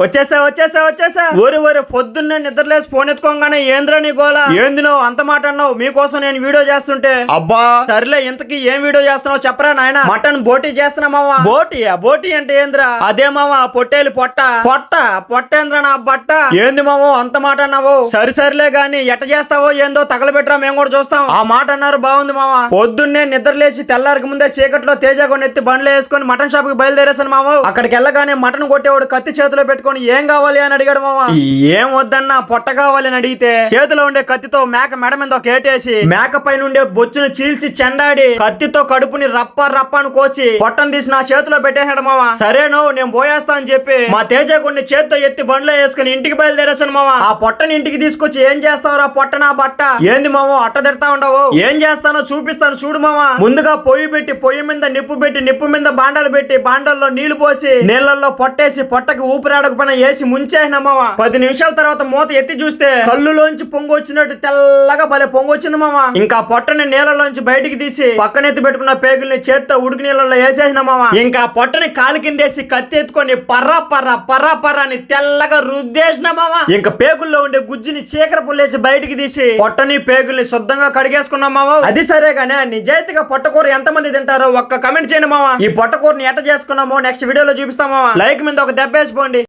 వచ్చేసా వచ్చేసా వచ్చేసా. ఊరి ఊరి పొద్దున్నే నిద్రలేసి ఫోన్ ఎత్తుకోగానే ఏంద్రా నీ గోల? ఏంది నువ్వు అంత మాట అన్నావు? మీకోసం నేను వీడియో చేస్తుంటే? అబ్బా. సర్లే ఇంతకి ఏం వీడియో చేస్తున్నావు చెప్పరా నాయన? మటన్ బోటీ చేస్తున్నా మావా. బోటీ బోటీ అంటే ఏంద్రా? అదే మావా పొట్టేలు పొట్ట. పొట్ట? పొట్టేంద్రా నా బట్ట? ఏంది మావో అంత మాట అన్నావు? సరి సరిలే గాని ఎట్ట చేస్తావో ఏందో తగలబెట్టరా మేము కూడా చూస్తాం. ఆ మాట అన్నారు బాగుంది మావా. పొద్దున్నే నిద్రలేసి తెల్లారికి ముందే చీకట్లో తేజ కొన్ని ఎత్తి బండ్లు వేసుకొని మటన్ షాప్కి బయలుదేరేసాను మామ అక్కడికి వెళ్ళగానే మటన్ కొట్టేవాడు కత్తి చేతిలో పెట్టుకొని ఏం కావాలి అని అడిగాడు మామ ఏం వద్దన్నా పొట్ట కావాలి అని అడిగితే చేతిలో ఉండే కత్తితో మేక మెడ మీద ఒక ఏటేసి మేక పైన ఉండే బొచ్చును చీల్చి చెండాడి కత్తితో కడుపుని రప్ప రప్ప అని కోసి పొట్టను తీసి నా చేతిలో పెట్టేశాడు మామ సరేనో నేను పోయేస్తా అని చెప్పి మా తేజ కొన్ని చేత్తో ఎత్తి బండ్లో వేసుకుని ఇంటికి బయలుదేరేసాను మామ ఆ పొట్టని ఇంటికి తీసుకొచ్చి ఏం చేస్తావురా పొట్ట నా బట్ట? ఏంది మామ అట్ట తిడతా ఉండవు? ఏం చేస్తానో చూపిస్తాను చూడు మామ ముందుగా పొయ్యి పెట్టి పొయ్యి మీద నిప్పు పెట్టి నిప్పు మీద బాండాలు పెట్టి బాండాల్లో నీళ్ళు పోసి నీళ్ళల్లో పొట్టేసి పొట్టకి ఊపిరాడకపోయినా వేసి ముంచేసినమ్మా పది నిమిషాల తర్వాత మూత ఎత్తి చూస్తే కళ్ళులోంచి పొంగు వచ్చినట్టు తెల్లగా భలే పొంగు వచ్చింది మామ ఇంకా పొట్టని నీళ్ళలోంచి బయటికి తీసి పక్కనెత్తి పెట్టుకున్న పేగుల్ని చేత్తో ఉడికి నీళ్ళలో వేసేసిన మామ ఇంకా పొట్టని కాలు కిందేసి కత్తి ఎత్తుకొని పర్రా పర్రా పర్రా పర్రా అని తెల్లగా రుద్దేసిన మామ ఇంకా పేగుల్లో ఉండే గుజ్జుని చీకర పుల్లేసి బయటికి తీసి పొట్టని పేగుల్ని శుద్ధంగా కడిగేసుకున్నాం మామ అది సరే గానే నిజాయితీగా పొట్టకూర ఎంత మంది తింటారో ఒక్క కమెంట్ చేయండి మామ ఈ పొట్టకూరని ఎట్ట చేసుకున్నామో నెక్స్ట్ వీడియోలో చూపిస్తామా లైక్ మీద ఒక దెబ్బ వేసిపోండి